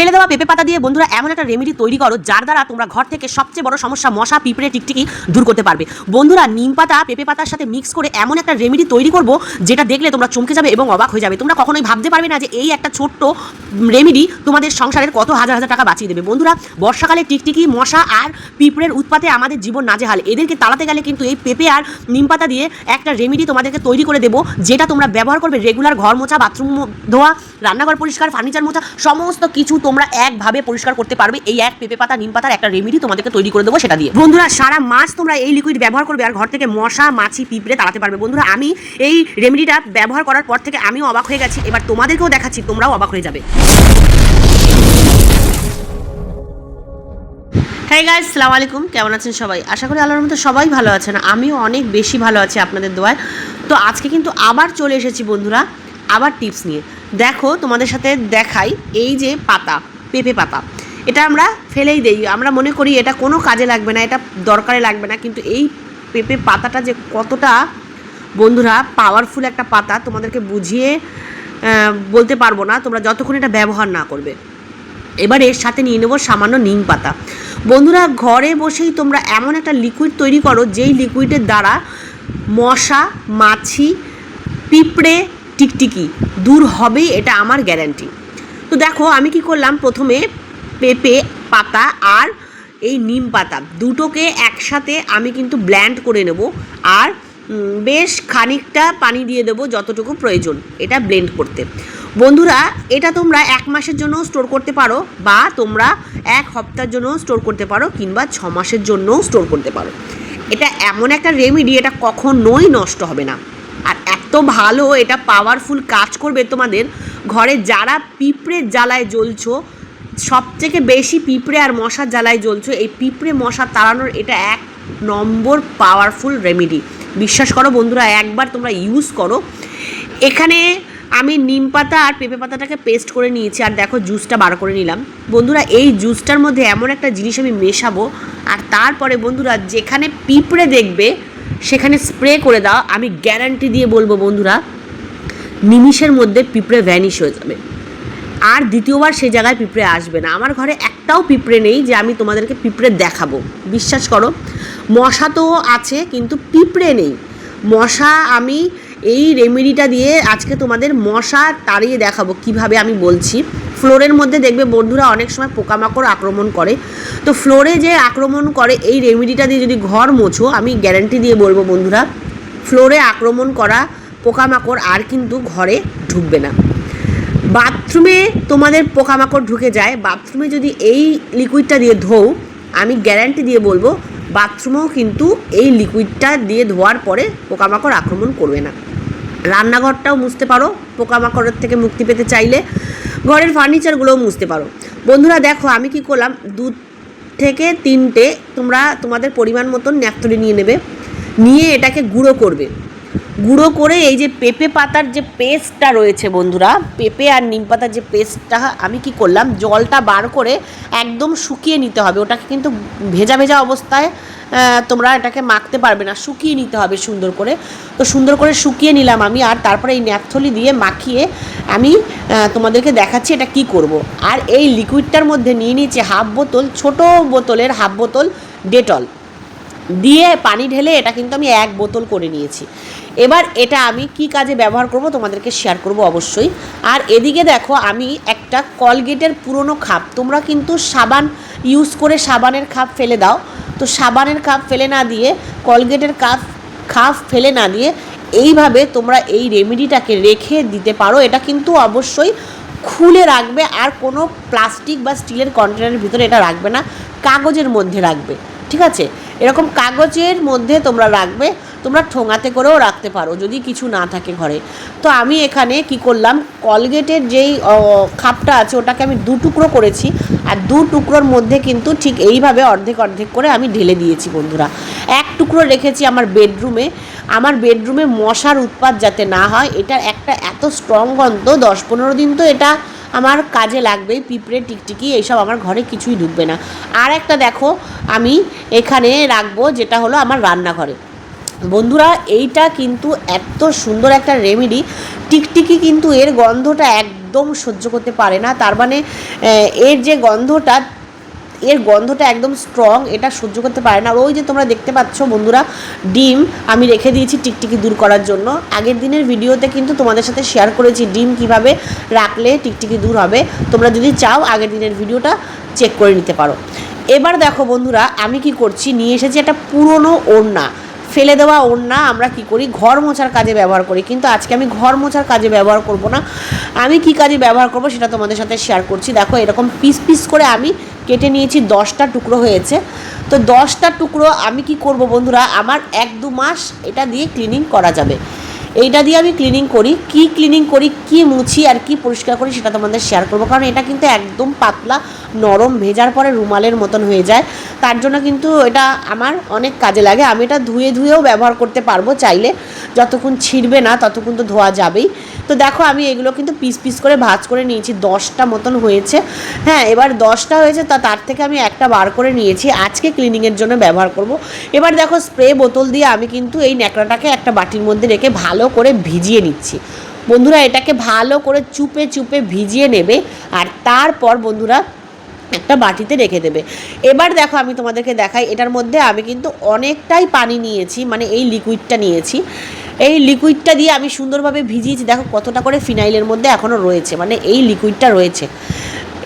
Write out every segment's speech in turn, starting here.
ফেলে দেওয়া পেঁপে পাতা দিয়ে বন্ধুরা এমন একটা রেমেডি তৈরি করো যার দ্বারা তোমরা ঘর থেকে সবচেয়ে বড় সমস্যা মশা, পিঁপড়ে, টিকটিকি দূর করতে পারবে। বন্ধুরা, নিম পাতা, পেঁপে পাতার সাথে মিক্স করে এমন একটা রেমেডি তৈরি করব যেটা দেখলে তোমরা চমকে যাবে এবং অবাক হয়ে যাবে। তোমরা কখনোই ভাবতে পারবে না যে এই একটা ছোট্ট রেমেডি তোমাদের সংসারের কত হাজার হাজার টাকা বাঁচিয়ে দেবে। বন্ধুরা, বর্ষাকালে টিকটিকি, মশা আর পিঁপড়ের উৎপাতে আমাদের জীবন নাজেহাল। এদেরকে তাড়াতে গেলে কিন্তু এই পেঁপে আর নিম পাতা দিয়ে একটা রেমেডি তোমাদেরকে তৈরি করে দেবো যেটা তোমরা ব্যবহার করবে রেগুলার ঘর মোছা বাথরুম ধোয়া, রান্নাঘর পরিষ্কার ফার্নিচার মোছা, সমস্ত কিছু তোমরা একভাবে পরিষ্কার করতে পারবে। এই এক পেঁপে পাতা নিম পাতার একটা রেমেডি তোমাদেরকে তৈরি করে দেবো সেটা দিয়ে। বন্ধুরা সারা মাস তোমরা এই লিকুইড ব্যবহার করবে আর ঘর থেকে মশা মাছি পিঁপড়ে তাড়াতে পারবে। বন্ধুরা আমি এই রেমেডিটা ব্যবহার করার পর থেকে আমিও অবাক হয়ে গেছি। এবার তোমাদেরকেও দেখাচ্ছি তোমরাও অবাক হয়ে যাবে। হ্যাঁ গাইজ সালাম আলাইকুম। কেমন আছেন সবাই? আশা করি আল্লাহর মতো সবাই ভালো আছেন। আমিও অনেক বেশি ভালো আছি আপনাদের দোয়ায়। তো আজকে কিন্তু আবার চলে এসেছি বন্ধুরা আবার টিপস নিয়ে। দেখো তোমাদের সাথে দেখাই এই যে পাতা, পেঁপে পাতা। এটা আমরা ফেলেই দেই। আমরা মনে করি এটা কোনো কাজে লাগবে না, এটা দরকারে লাগবে না, কিন্তু এই পেঁপে পাতাটা যে কতটা, বন্ধুরা পাওয়ারফুল একটা পাতা, তোমাদেরকে বুঝিয়ে বলতে পারব না। তোমরা যতক্ষণ এটা ব্যবহার না করবে। এবার এর সাথে নিয়ে নেব সামান্য নিম পাতা। বন্ধুরা, ঘরে বসেই তোমরা এমন একটা লিকুইড তৈরি করো, যেই লিকুইডের দ্বারা মশা, মাছি, পিঁপড়ে টিকটিকি, দূর হবেই এটা আমার গ্যারান্টি তো দেখো, আমি কি করলাম? প্রথমে পেঁপে, পাতা আর এই নিম পাতা দুটোকে একসাথে আমি কিন্তু ব্ল্যান্ড করে নেব আর বেশ খানিকটা পানি দিয়ে দেবো যতটুকু প্রয়োজন এটা ব্লেন্ড করতে। বন্ধুরা, এটা তোমরা এক মাসের জন্য স্টোর করতে পারো বা তোমরা এক সপ্তাহের জন্য স্টোর করতে পারো কিংবা ছ মাসের জন্যও স্টোর করতে পারো। এটা এমন একটা রেমেডি এটা কখনোই নষ্ট হবে না। এত ভালো, এটা পাওয়ারফুল কাজ করবে তোমাদের। ঘরে যারা পিঁপড়ের জ্বালায় জ্বলছো, সবথেকে বেশি পিঁপড়ে আর মশার জ্বালায় জ্বলছো, এই পিঁপড়ে মশা তাড়ানোর এটা এক নম্বর পাওয়ারফুল রেমেডি বিশ্বাস করো বন্ধুরা, একবার তোমরা ইউজ করো। এখানে আমি নিম পাতা আর পেঁপে পাতাটাকে পেস্ট করে নিয়েছি, আর দেখো জুসটা বার করে নিলাম। বন্ধুরা, এই জুসটার মধ্যে এমন একটা জিনিস আমি মেশাবো, আর তারপরে বন্ধুরা, যেখানে পিঁপড়ে দেখবে সেখানে স্প্রে করে দাও, আমি গ্যারান্টি দিয়ে বলব বন্ধুরা, নিমিষের মধ্যে পিঁপড়ে ভ্যানিশ হয়ে যাবে। আর দ্বিতীয়বার সেই জায়গায় পিঁপড়ে আসবে না। আমার ঘরে একটাও পিঁপড়ে নেই যে আমি তোমাদেরকে পিঁপড়ে দেখাবো। বিশ্বাস করো, মশা তো আছে, কিন্তু পিঁপড়ে নেই। মশা আমি এই রেমেডিটা দিয়ে আজকে তোমাদের মশা তাড়িয়ে দেখাবো কীভাবে আমি বলছি। ফ্লোরের মধ্যে দেখবে বন্ধুরা অনেক সময় পোকামাকড় আক্রমণ করে। তো ফ্লোরে যে আক্রমণ করে, এই রেমেডিটা দিয়ে যদি ঘর মোছো, আমি গ্যারান্টি দিয়ে বলব বন্ধুরা, ফ্লোরে আক্রমণ করা পোকামাকড় আর কিন্তু ঘরে ঢুকবে না। বাথরুমে তোমাদের পোকামাকড় ঢুকে যায়, বাথরুমে যদি এই লিকুইডটা দিয়ে ধোও, আমি গ্যারান্টি দিয়ে বলব, বাথরুমেও কিন্তু এই লিকুইডটা দিয়ে ধোয়ার পরে পোকামাকড় আক্রমণ করবে না। রান্নাঘরটাও মুছতে পারো, পোকামাকড়ের থেকে মুক্তি পেতে চাইলে ঘরের ফার্নিচারগুলোও মুছতে পারো। বন্ধুরা দেখো, আমি কি করলাম, দু থেকে তিনটে তোমরা তোমাদের পরিমাণ মতন ন্যাপথলি নিয়ে নেবে, নিয়ে এটাকে গুঁড়ো করবে। গুঁড়ো করে এই যে পেঁপে পাতার যে পেস্টটা রয়েছে বন্ধুরা, পেঁপে আর নিম পাতার যে পেস্টটা আমি কি করলাম, জলটা বার করে একদম শুকিয়ে নিতে হবে। ওটাকে কিন্তু ভেজা ভেজা অবস্থায় তোমরা এটাকে মাখতে পারবে না, শুকিয়ে নিতে হবে সুন্দর করে। তো সুন্দর করে শুকিয়ে নিলাম আমি, আর তারপরে এই ন্যাপথলি দিয়ে মাখিয়ে আমি তোমাদেরকে দেখাচ্ছি এটা কি করব। আর এই লিকুইডটার মধ্যে নিয়ে নিয়েছি হাফ বোতল, ছোট বোতলের হাফ বোতল ডেটল। দিয়ে পানি ঢেলে এটা কিন্তু আমি এক বোতল করে নিয়েছি। এবার এটা আমি কি কাজে ব্যবহার করব তোমাদেরকে শেয়ার করব অবশ্যই। আর এদিকে দেখো আমি একটা কলগেটের পুরনো খাপ, তোমরা কিন্তু সাবান ইউজ করে সাবানের খাপ ফেলে দাও। তো সাবানের কাপ ফেলে না দিয়ে, কলগেটের কাপ খাপ ফেলে না দিয়ে এইভাবে তোমরা এই রেমেডিটাকে রেখে দিতে পারো। এটা কিন্তু অবশ্যই খুলে রাখবে আর কোনো প্লাস্টিক বা স্টিলের কন্টেনারের ভিতরে এটা রাখবে না, কাগজের মধ্যে রাখবে, ঠিক আছে? এরকম কাগজের মধ্যে তোমরা রাখবে, তোমরা ঠোঙাতে করেও রাখতে পারো, যদি কিছু না থাকে ঘরে। তো আমি এখানে কি করলাম, কলগেটের যেই খাপটা আছে, ওটাকে আমি দু টুকরো করেছি, আর দু টুকরোর মধ্যে কিন্তু ঠিক এইভাবে অর্ধেক অর্ধেক করে আমি ঢেলে দিয়েছি, বন্ধুরা। এক টুকরো রেখেছি আমার বেডরুমে আমার বেডরুমে মশার উৎপাত যাতে না হয় এটার একটা এত স্ট্রং গন্ধ, দশ পনেরো দিন তো এটা আমার কাজে লাগবে, পিঁপড়ে, টিকটিকি, এইসব আমার ঘরে কিছুই ঢুকবে না। আর একটা দেখো, আমি এখানে রাখব যেটা হলো আমার রান্নাঘরে। বন্ধুরা, এইটা কিন্তু এত সুন্দর একটা রেমেডি টিকটিকি কিন্তু এর গন্ধটা একদম সহ্য করতে পারে না। তার মানে এর যে গন্ধটা এর গন্ধটা একদম স্ট্রং এটা সহ্য করতে পারে না। আর ওই যে তোমরা দেখতে পাচ্ছ বন্ধুরা, ডিম আমি রেখে দিয়েছি টিকটিকি দূর করার জন্য। আগের দিনের ভিডিওতে কিন্তু তোমাদের সাথে শেয়ার করেছি ডিম কীভাবে রাখলে টিকটিকি দূর হবে। তোমরা যদি চাও, আগের দিনের ভিডিওটা চেক করে নিতে পারো। এবার দেখো বন্ধুরা, আমি কি করছি, নিয়ে এসেছি একটা পুরনো ওড়না। ফেলে দেওয়া ওড়না আমরা কি করি, ঘর মোছার কাজে ব্যবহার করি। কিন্তু আজকে আমি ঘর মোছার কাজে ব্যবহার করব না। আমি কি কাজে ব্যবহার করব সেটা তোমাদের সাথে শেয়ার করছি। দেখো এরকম পিস পিস করে আমি কেটে নিয়েছি, দশটা টুকরো হয়েছে। তো দশটা টুকরো আমি কি করব বন্ধুরা? আমার এক দু মাস এটা দিয়ে ক্লিনিং করা যাবে। এইটা দিয়ে আমি ক্লিনিং করি। কি ক্লিনিং করি, কি মুছি আর কি পরিষ্কার করি সেটা তোমাদের শেয়ার করব। কারণ এটা কিন্তু একদম পাতলা নরম ভেজার পরে রুমালের মতন হয়ে যায়। তার জন্য কিন্তু এটা আমার অনেক কাজে লাগে। আমি এটা ধুয়ে ধুয়েও ব্যবহার করতে পারব চাইলে। যতক্ষণ ছিঁড়বে না, ততক্ষণ তো ধোয়া যাবেই। তো দেখো, আমি এগুলো কিন্তু পিস পিস করে ভাজ করে নিয়েছি। দশটা মতন হয়েছে। হ্যাঁ এবার দশটা হয়েছে, তা তার থেকে আমি একটা বার করে নিয়েছি। আজকে ক্লিনিংয়ের জন্য ব্যবহার করব। এবার দেখো স্প্রে বোতল দিয়ে আমি কিন্তু এই ন্যাকড়াটাকে একটা বাটির মধ্যে রেখে ভালো করে ভিজিয়ে নিচ্ছি। বন্ধুরা, এটাকে ভালো করে চুপে চুপে ভিজিয়ে নেবে। আর তারপর বন্ধুরা একটা বাটিতে রেখে দেবে। এবার দেখো আমি তোমাদেরকে দেখাই, এটার মধ্যে আমি কিন্তু অনেকটাই পানি নিয়েছি মানে এই লিকুইডটা নিয়েছি। এই লিকুইডটা দিয়ে আমি সুন্দরভাবে ভিজিয়েছি, দেখো কতটা করে ফিনাইলের মধ্যে এখনও রয়েছে মানে এই লিকুইডটা রয়েছে।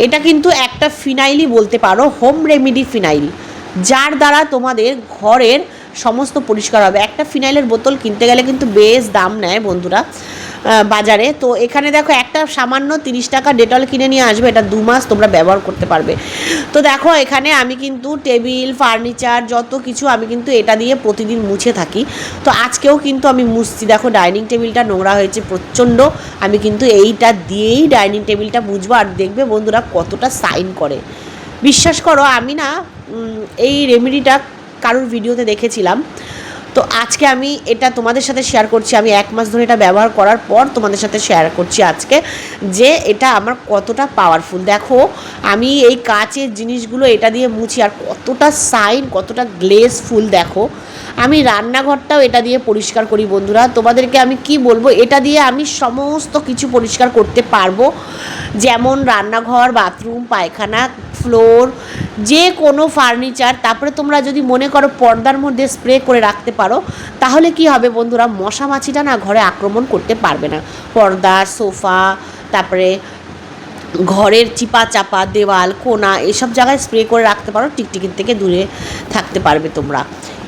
এটা কিন্তু একটা ফিনাইলই বলতে পারো হোম রেমিডি ফিনাইল, যার দ্বারা তোমাদের ঘরের সমস্ত পরিষ্কার হবে। একটা ফিনাইলের বোতল কিনতে গেলে কিন্তু বেশ দাম নেয় বন্ধুরা। বাজারে। তো এখানে দেখো একটা সামান্য তিরিশ টাকা ডেটল কিনে নিয়ে আসবে, এটা দু মাস তোমরা ব্যবহার করতে পারবে। তো দেখো এখানে আমি কিন্তু টেবিল, ফার্নিচার, যত কিছু আমি কিন্তু এটা দিয়ে প্রতিদিন মুছে থাকি। তো আজকেও কিন্তু আমি মুছছি। দেখো ডাইনিং টেবিলটা নোংরা হয়েছে প্রচণ্ড। আমি কিন্তু এইটা দিয়েই ডাইনিং টেবিলটা মুছবো। আর দেখবে বন্ধুরা কতটা সাইন করে। বিশ্বাস করো, আমি না এই রেমেডিটা কারোর ভিডিওতে দেখেছিলাম। তো আজকে আমি এটা তোমাদের সাথে শেয়ার করছি। আমি এক মাস ধরে এটা ব্যবহার করার পর তোমাদের সাথে শেয়ার করছি আজকে যে এটা আমার কতটা পাওয়ারফুল দেখো, আমি এই কাচের জিনিসগুলো এটা দিয়ে মুছি আর কতটা সাইন কতটা গ্লেসফুল দেখো। আমি রান্নাঘরটাও এটা দিয়ে পরিষ্কার করি বন্ধুরা। তোমাদেরকে আমি কি বলব? এটা দিয়ে আমি সমস্ত কিছু পরিষ্কার করতে পারব। যেমন রান্নাঘর, বাথরুম, পায়খানা ফ্লোর যে কোনো ফার্নিচার তারপরে তোমরা যদি মনে করো পর্দার মধ্যে স্প্রে করে রাখতে পারো, তাহলে কি হবে বন্ধুরা? মশা মাছিটা না ঘরে আক্রমণ করতে পারবে না। পর্দা, সোফা, তারপরে ঘরের চিপা চাপা দেওয়াল, কোনা, এসব জায়গায় স্প্রে করে রাখতে পারো, টিকটিকির থেকে দূরে থাকতে পারবে তোমরা।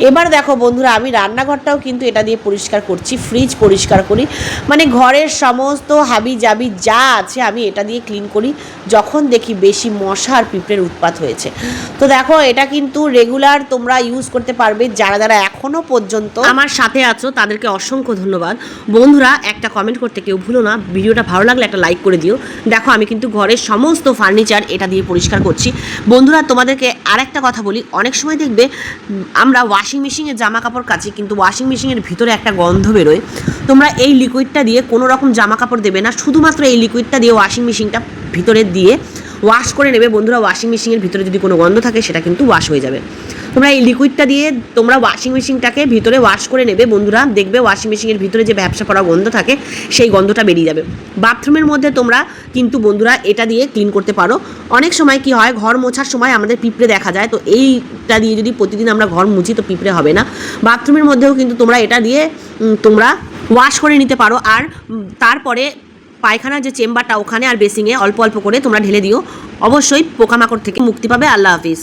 এবার দেখো বন্ধুরা, আমি রান্নাঘরটাও কিন্তু এটা দিয়ে পরিষ্কার করছি ফ্রিজ পরিষ্কার করি। মানে ঘরের সমস্ত হাবি জাবি যা আছে আমি এটা দিয়ে ক্লিন করি, যখন দেখি বেশি মশা আর পিঁপড়ের উৎপাত হয়েছে। তো দেখো, এটা কিন্তু রেগুলার তোমরা ইউজ করতে পারবে যারা যারা এখনও পর্যন্ত আমার সাথে আছো, তাদেরকে অসংখ্য ধন্যবাদ। বন্ধুরা, একটা কমেন্ট করতে কেউ ভুলো না, ভিডিওটা ভালো লাগলে একটা লাইক করে দিও। দেখো, আমি কিন্তু ঘরের সমস্ত ফার্নিচার এটা দিয়ে পরিষ্কার করছি। বন্ধুরা, তোমাদেরকে আর একটা কথা বলি, অনেক সময় দেখবে আমরা ওয়াশিং মেশিনে জামা কাপড় কাচি, কিন্তু ওয়াশিং মেশিনের ভিতরে একটা গন্ধ বেরোয়। তোমরা এই লিকুইডটা দিয়ে কোনো রকম জামা কাপড় দেবে না, শুধুমাত্র এই লিকুইডটা দিয়ে ওয়াশিং মেশিনটা ভিতরে দিয়ে ওয়াশ করে নেবে। বন্ধুরা ওয়াশিং মেশিনের ভিতরে যদি কোনো গন্ধ থাকে, সেটা কিন্তু ওয়াশ হয়ে যাবে। তোমরা এই লিকুইডটা দিয়ে তোমরা ওয়াশিং মেশিনটাকে ভিতরে ওয়াশ করে নেবে, বন্ধুরা। দেখবে ওয়াশিং মেশিনের ভিতরে যে ব্যবসা করা গন্ধ থাকে, সেই গন্ধটা বেরিয়ে যাবে। বাথরুমের মধ্যে তোমরা কিন্তু, বন্ধুরা, এটা দিয়ে ক্লিন করতে পারো। অনেক সময় কি হয়, ঘর মোছার সময় আমাদের পিঁপড়ে দেখা যায়, তো এইটা দিয়ে যদি প্রতিদিন আমরা ঘর মুছি, তো পিঁপড়ে হবে না। বাথরুমের মধ্যেও কিন্তু তোমরা এটা দিয়ে তোমরা ওয়াশ করে নিতে পারো। আর তারপরে পায়খানার যে চেম্বারটা, ওখানে আর বেসিংয়ে অল্প অল্প করে তোমরা ঢেলে দিও। অবশ্যই পোকামাকড় থেকে মুক্তি পাবে। আল্লাহ হাফিজ।